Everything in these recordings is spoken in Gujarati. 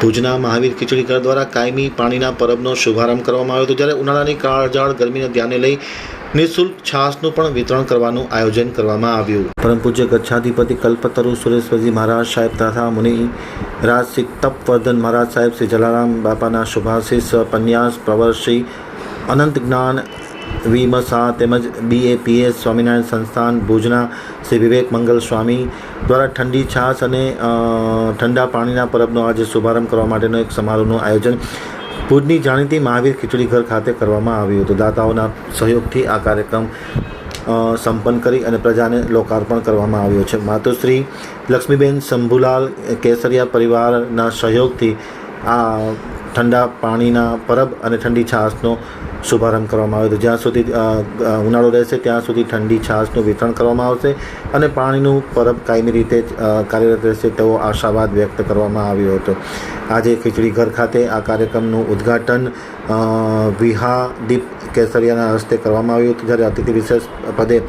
ભુજના મહાવીર ખીચડી ઘર દ્વારા કાયમી પાણીના પરબનો શુભારંભ કરવામાં આવ્યો હતો. જ્યારે ઉનાળાની કાળજાળ ગરમીને ધ્યાને લઈ નિઃશુલ્ક છાસનું પણ વિતરણ કરવાનું આયોજન કરવામાં આવ્યું. પરમ પૂજ્ય ગચ્છાધિપતિ કલ્પતરુ સુરેશ્વરજી મહારાજ સાહેબ તથા મુનિ રાજ શ્રી તપવર્ધન મહારાજ સાહેબ શ્રી જલારામ બાપાના શુભાશીષ, પન્યાસ, પ્રવર શ્રી અનંત જ્ઞાન વિમસા તેમજ બીએપીએસ સ્વામિનારાયણ સંસ્થાન, ભુજના શ્રી વિવેક મંગલ સ્વામી દ્વારા ઠંડી છાશ અને ઠંડા પાણીના પરબનો આજે શુભારંભ કરવા માટેનો એક સમારોહનું આયોજન ભુજની જાણીતી મહાવીર ખીચડી ઘર ખાતે કરવામાં આવ્યું હતું. દાતાઓના સહયોગથી આ કાર્યક્રમ સંપન્ન કરી અને પ્રજાને લોકાર્પણ કરવામાં આવ્યો છે. માતુશ્રી લક્ષ્મીબેન શંભુલાલ કેસરિયા પરિવારના સહયોગથી આ ઠંડા પાણીના પરબ અને ઠંડી છાશનો શુભારંભ કરવામાં આવ્યો હતો જ્યાં સુધી ઉનાળો રહેશે, ત્યાં સુધી ઠંડી છાશનું વિતરણ કરવામાં આવશે અને પાણીનું પરબ કાયમી રીતે કાર્યરત રહેશે તેવો આશાવાદ વ્યક્ત કરવામાં આવ્યો હતો. આજે ખીચડી ઘર ખાતે આ કાર્યક્રમનું ઉદ્ઘાટન વિહાદીપ કેસરિયાના હસ્તે કરવામાં આવ્યું હતું. જ્યારે અતિથિ વિશેષ પદે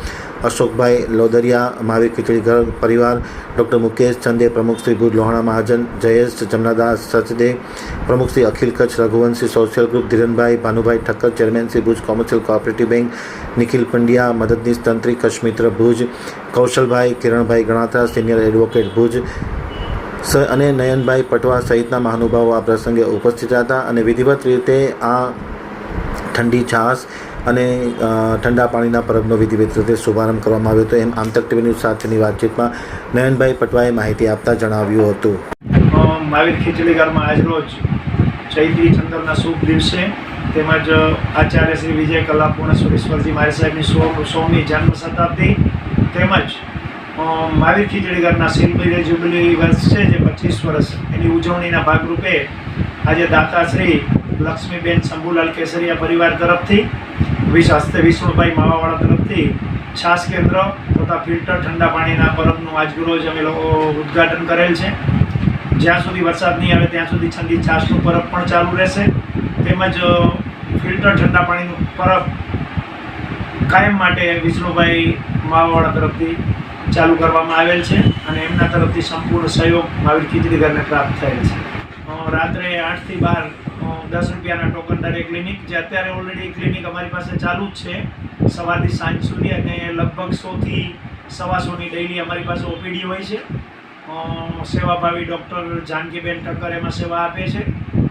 અશોકભાઈ લોદરિયા, મહાવીર ખીચડી ઘર પરિવાર, ડૉક્ટર મુકેશ ચંદે, પ્રમુખ શ્રી ભુજ લોહાણા મહાજન, જયેશ જમનાદાસ સચદે, પ્રમુખ Shri Akhil Kutch Raghuvanshi social group Dhiranbhai, Bhanubhai Thakkar chairman Shri Bhuj commercial cooperative bank, Nikhil Pandya, મદદનીશ તંત્રી કશ્મિત્ર ભુજ, કૌશલભાઈ, કિરણભાઈ ગણાત્રા સિનિયર એડવોકેટ ભુજ અને નયનભાઈ પટવા સહિતના મહાનુભાવો આ પ્રસંગે ઉપસ્થિત હતા અને વિધિવત રીતે આ ઠંડી છાશ અને ઠંડા પાણીના પરબનો વિધિવત રીતે શુભારંભ કરવામાં આવ્યો હતો. એમ આમતક ટીવી ન્યૂઝ સાથેની વાતચીતમાં નયનભાઈ પટવાએ માહિતી આપતા જણાવ્યું હતું. મહાવીર ખીચડી ઘરમાં આજરોજ ચૈત્રી ચંદ્રના શુભ દિવસે તેમજ આચાર્ય શ્રી વિજય કલા પૂર્ણેશ્વરેશ્વરજી મારી સાહેબની સો સોમી જન્મ શતાબ્દી તેમજ મારી ખીચડી ઘરના સિલ્વર જ્યુબિલી વર્ષ છે જે પચીસ વર્ષ. એની ઉજવણીના ભાગરૂપે આજે દાતાશ્રી લક્ષ્મીબેન શંભુલાલ કેસરિયા પરિવાર તરફથી, વિશ હસ્તે વિષ્ણુભાઈ માવાવાળા તરફથી છાસ કેન્દ્ર તથા ફિલ્ટર ઠંડા પાણીના પરબનું આજરોજ અમે લોકો ઉદ્ઘાટન કરેલ છે. જ્યાં સુધી વરસાદ નહીં આવે ત્યાં સુધી છંદી છાસનું પરબ પણ ચાલુ રહેશે. તેમજ ફિલ્ટર ઠંડા પાણીનું પરબ કાયમ માટે વિષ્ણુભાઈ માવાવાળા તરફથી ચાલુ કરવામાં આવેલ છે અને એમના તરફથી સંપૂર્ણ સહયોગ મહાવીર ખીચડી ઘરને પ્રાપ્ત થયેલ છે. રાત્રે આઠથી બાર દસ રૂપિયાના ટોકન દરે ક્લિનિક જે અત્યારે ઓલરેડી ક્લિનિક અમારી પાસે ચાલુ જ છે. સવારથી સાંજ સુધી અને લગભગ સોથી સવાસોની ડેઇલી અમારી પાસે ઓપીડી હોય છે. સેવાભાવી ડૉક્ટર જાનકીબેન ઠક્કર એમાં સેવા આપે છે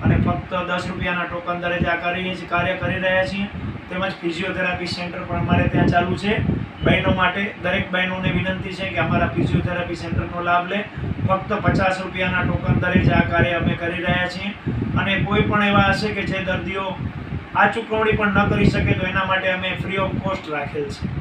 અને ફક્ત દસ રૂપિયાના ટોકન દરે જે આ કરીએ છીએ કાર્ય કરી રહ્યા છીએ. તેમજ ફિઝિયોથેરાપી સેન્ટર પણ અમારે ત્યાં ચાલુ છે. બહેનો માટે દરેક બહેનોને વિનંતી છે કે અમારા ફિઝિયોથેરાપી સેન્ટરનો લાભ લે. ફક્ત પચાસ રૂપિયાના ટોકન દરે જ આ કાર્ય અમે કરી રહ્યા છીએ. અને કોઈ પણ એવા હશે કે જે દર્દીઓ આ ચૂકવણી પણ ન કરી શકે તો એના માટે અમે ફ્રી ઓફ કોસ્ટ રાખેલ છે.